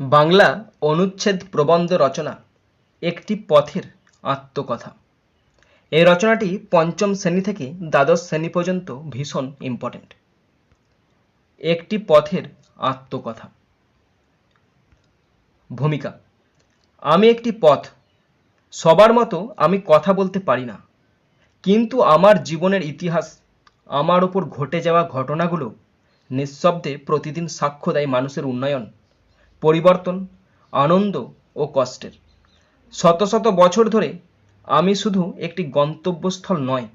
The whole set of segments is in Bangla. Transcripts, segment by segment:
বাংলা অনুচ্ছেদ প্রবন্ধ রচনা, একটি পথের আত্মকথা। এই রচনাটি পঞ্চম শ্রেণি থেকে দ্বাদশ শ্রেণি পর্যন্ত ভীষণ ইম্পর্ট্যান্ট একটি পথের আত্মকথা। ভূমিকা, আমি একটি পথ, সবার মতো আমি কথা বলতে পারি না, কিন্তু আমার জীবনের ইতিহাস, আমার ওপর ঘটে যাওয়া ঘটনাগুলো নিঃশব্দে প্রতিদিন সাক্ষ্য দেয় মানুষের উন্নয়ন পরিবর্তন, আনন্দ ও কষ্টের। শত শত বছর ধরে আমি শুধু একটি গন্তব্যস্থল নয়,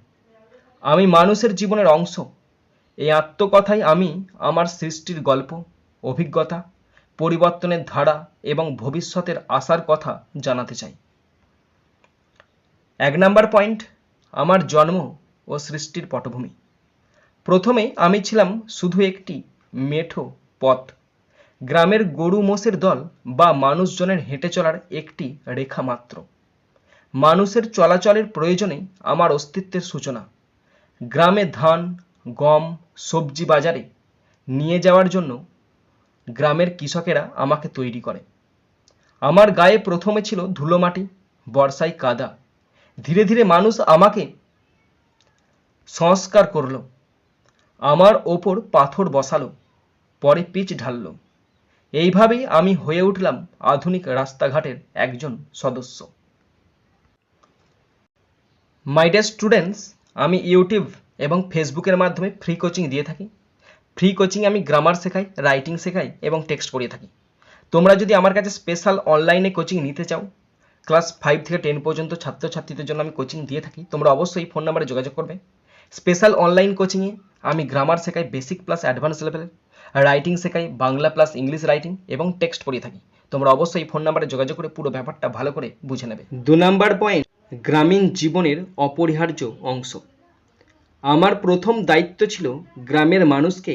আমি মানুষের জীবনের অংশ। এই আত্মকথায় আমি আমার সৃষ্টির গল্প, অভিজ্ঞতা, পরিবর্তনের ধারা এবং ভবিষ্যতের আশার কথা জানাতে চাই। এক নাম্বার পয়েন্ট, আমার জন্ম ও সৃষ্টির পটভূমি। প্রথমে আমি ছিলাম শুধু একটি মেঠো পথ গ্রামের গরু মোষের দল বা মানুষজনের হেঁটে চলার একটি রেখা মাত্র। মানুষের চলাচলের প্রয়োজনে আমার অস্তিত্বের সূচনা। গ্রামে ধান, গম, সবজি বাজারে নিয়ে যাওয়ার জন্য গ্রামের কৃষকেরা আমাকে তৈরি করে। আমার গায়ে প্রথমে ছিল ধুলো মাটি, বর্ষায় কাদা। ধীরে ধীরে মানুষ আমাকে সংস্কার করল। আমার ওপর পাথর বসালো, পরে পিচ ঢাললো। এইভাবেই আমি হয়ে উঠলাম আধুনিক রাস্তাঘাটের একজন সদস্য। মাই ডে স্টুডেন্টস আমি ইউটিউব এবং ফেসবুকের মাধ্যমে ফ্রি কোচিং দিয়ে থাকি। ফ্রি কোচিং আমি গ্রামার শেখাই রাইটিং শেখাই এবং টেক্সট পড়িয়ে থাকি। তোমরা যদি আমার কাছে স্পেশাল অনলাইনে কোচিং নিতে চাও ক্লাস ফাইভ থেকে টেন পর্যন্ত ছাত্রছাত্রীদের জন্য আমি কোচিং দিয়ে থাকি, তোমরা অবশ্যই ফোন নাম্বারে যোগাযোগ করবে। স্পেশাল অনলাইন কোচিংয়ে আমি গ্রামার শেখাই বেসিক প্লাস অ্যাডভান্স লেভেলের রাইটিং শেখাই, বাংলা প্লাস ইংলিশ রাইটিং এবং টেক্সট পড়িয়ে থাকি। তোমরা অবশ্যই ফোন নাম্বারে যোগাযোগ করে পুরো ব্যাপারটা ভালো করে বুঝে নেবে। দু নাম্বার পয়েন্ট গ্রামীণ জীবনের অপরিহার্য অংশ। আমার প্রথম দায়িত্ব ছিল গ্রামের মানুষকে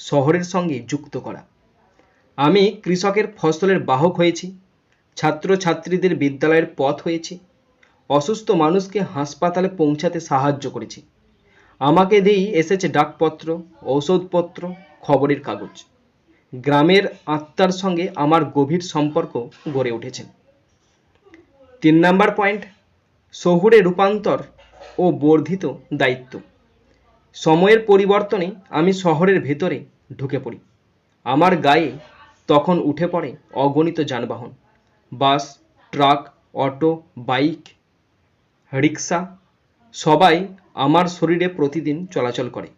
শহরের সঙ্গে যুক্ত করা। আমি কৃষকের ফসলের বাহক হয়েছি, ছাত্রছাত্রীদের বিদ্যালয়ের পথ হয়েছি, অসুস্থ মানুষকে হাসপাতালে পৌঁছাতে সাহায্য করেছি। আমাকে দিয়েই এসেছে ডাকপত্র, ঔষধপত্র খবরের কাগজ। গ্রামের আত্মার সঙ্গে আমার গভীর সম্পর্ক গড়ে উঠেছে। তিন নাম্বার পয়েন্ট, শহুরে রূপান্তর ও বর্ধিত দায়িত্ব। সময়ের পরিবর্তনে আমি শহরের ভেতরে ঢুকে পড়ি। আমার গায়ে তখন উঠে পড়ে অগণিত যানবাহন। Bus, truck, auto, bike, rickshaw, সবাই আমার শরীরে প্রতিদিন চলাচল করে।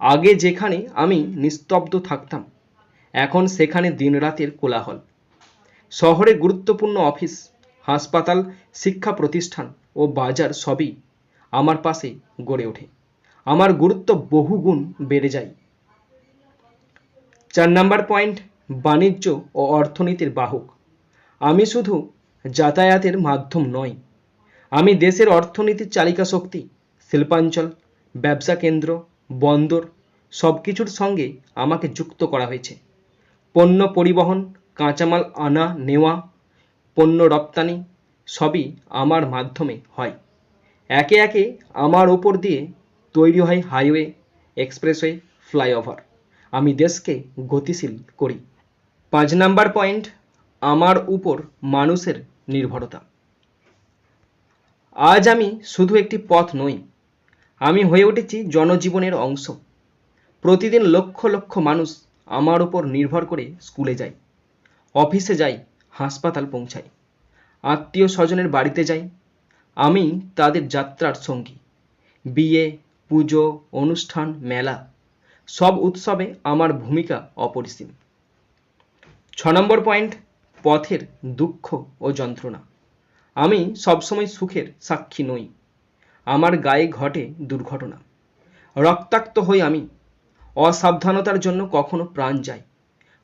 আগে যেখানে আমি নিস্তব্ধ থাকতাম, এখন সেখানে দিনরাতের কোলাহল। শহরে গুরুত্বপূর্ণ অফিস, হাসপাতাল, শিক্ষা প্রতিষ্ঠান ও বাজার সবই আমার পাশে গড়ে ওঠে। আমার গুরুত্ব বহুগুণ বেড়ে যায়। চার নাম্বার পয়েন্ট, বাণিজ্য ও অর্থনীতির বাহক। আমি শুধু যাতায়াতের মাধ্যম নই, আমি দেশের অর্থনীতির চালিকা শক্তি শিল্পাঞ্চল, ব্যবসা কেন্দ্র বন্দর সব কিছুর সঙ্গে আমাকে যুক্ত করা হয়েছে। পণ্য পরিবহন, কাঁচামাল আনা, নেওয়া, পণ্য রপ্তানি সবই আমার মাধ্যমে হয়। একে একে আমার ওপর দিয়ে তৈরি হয় হাইওয়ে, এক্সপ্রেসওয়ে, ফ্লাইওভার। আমি দেশকে গতিশীল করি। পাঁচ নাম্বার পয়েন্ট, আমার উপর মানুষের নির্ভরতা। আজ আমি শুধু একটি পথ নই আমি হয়ে উঠেছি জনজীবনের অংশ। প্রতিদিন লক্ষ লক্ষ মানুষ আমার উপর নির্ভর করে স্কুলে যায়, অফিসে যাই হাসপাতাল পৌঁছাই আত্মীয় স্বজনের বাড়িতে যাই আমি তাদের যাত্রার সঙ্গী। বিয়ে, পুজো, অনুষ্ঠান, মেলা, সব উৎসবে আমার ভূমিকা অপরিসীম। ছ নম্বর পয়েন্ট, পথের দুঃখ ও যন্ত্রণা। আমি সবসময় সুখের সাক্ষী নই। আমার গায়ে ঘটে দুর্ঘটনা। রক্তাক্ত হই আমি। অসাবধানতার জন্য কখনো প্রাণ যায়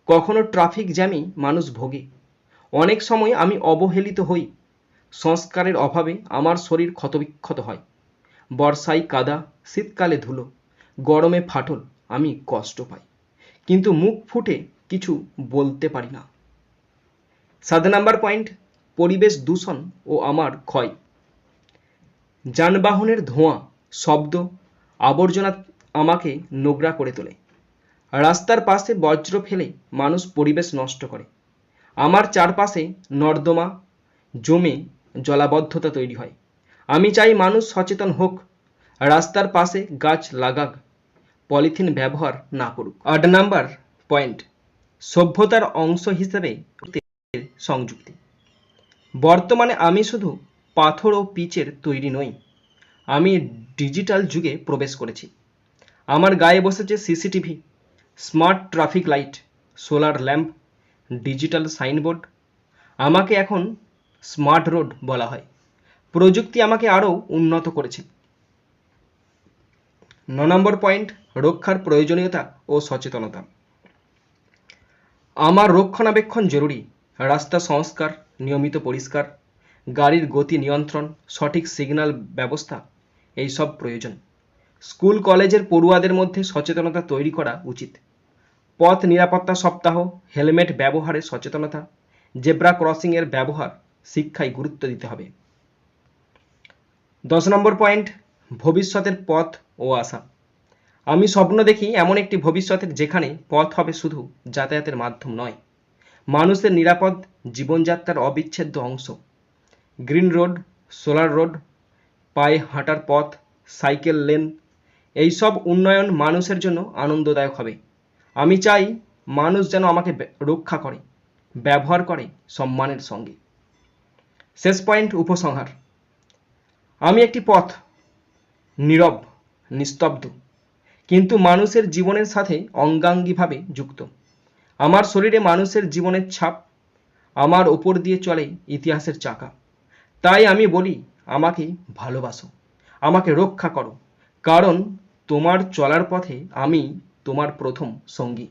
কখনো ট্রাফিক জ্যামে মানুষ ভোগে। অনেক সময় আমি অবহেলিত হই। সংস্কারের অভাবে আমার শরীর ক্ষতবিক্ষত হয়। বর্ষায় কাদা, শীতকালে ধুলো, গরমে ফাটল, আমি কষ্ট পাই। কিন্তু মুখ ফুটে কিছু বলতে পারি না। সাত নাম্বার পয়েন্ট, পরিবেশ দূষণ ও আমার ক্ষয়। যানবাহনের ধোঁয়া, শব্দ, আবর্জনা আমাকে নোংরা করে তোলে। রাস্তার পাশে বজ্র ফেলে মানুষ পরিবেশ নষ্ট করে। আমার চারপাশে নর্দমা জমে জলাবদ্ধতা তৈরি হয়। আমি চাই মানুষ সচেতন হোক। রাস্তার পাশে গাছ লাগাক। পলিথিন ব্যবহার না করুক। আট নাম্বার পয়েন্ট, সভ্যতার অংশ হিসেবে সংযুক্তি। বর্তমানে আমি শুধু পাথর ও পিচের তৈরি নই। আমি ডিজিটাল যুগে প্রবেশ করেছি। আমার গায়ে বসেছে CCTV, smart traffic light, solar lamp, digital signboard. আমাকে এখন স্মার্ট রোড বলা হয়। প্রযুক্তি আমাকে আরও উন্নত করেছে। ন নম্বর পয়েন্ট, রক্ষার প্রয়োজনীয়তা ও সচেতনতা। আমার রক্ষণাবেক্ষণ জরুরি। রাস্তা সংস্কার, নিয়মিত পরিষ্কার গাড়ির গতি নিয়ন্ত্রণ, সঠিক সিগন্যাল ব্যবস্থা এই সব প্রয়োজন। স্কুল, কলেজের পড়ুয়াদের মধ্যে সচেতনতা তৈরি করা উচিত। পথ নিরাপত্তা সপ্তাহ, হেলমেট ব্যবহারে সচেতনতা, জেব্রা ক্রসিংয়ের ব্যবহার শিক্ষায় গুরুত্ব দিতে হবে। দশ নম্বর পয়েন্ট, ভবিষ্যতের পথ ও আশা। আমি স্বপ্ন দেখি এমন একটি ভবিষ্যতের যেখানে পথ হবে শুধু যাতায়াতের মাধ্যম নয়, মানুষের নিরাপদ জীবনযাত্রার অবিচ্ছেদ্য অংশ। গ্রিন রোড, সোলার রোড, পায়ে হাঁটার পথ, সাইকেল লেন এই সব উন্নয়ন মানুষের জন্য আনন্দদায়ক হবে। আমি চাই মানুষ যেন আমাকে রক্ষা করে, ব্যবহার করে সম্মানের সঙ্গে। শেষ পয়েন্ট, উপসংহার। আমি একটি পথ, নীরব, নিস্তব্ধ, কিন্তু মানুষের জীবনের সাথে অঙ্গাঙ্গিভাবে যুক্ত। আমার শরীরে মানুষের জীবনের ছাপ, আমার ওপর দিয়ে চলে ইতিহাসের চাকা। তাই আমি বলি, আমাকে ভালোবাসো, আমাকে রক্ষা করো। কারণ তোমার চলার পথে আমি তোমার প্রথম সঙ্গী।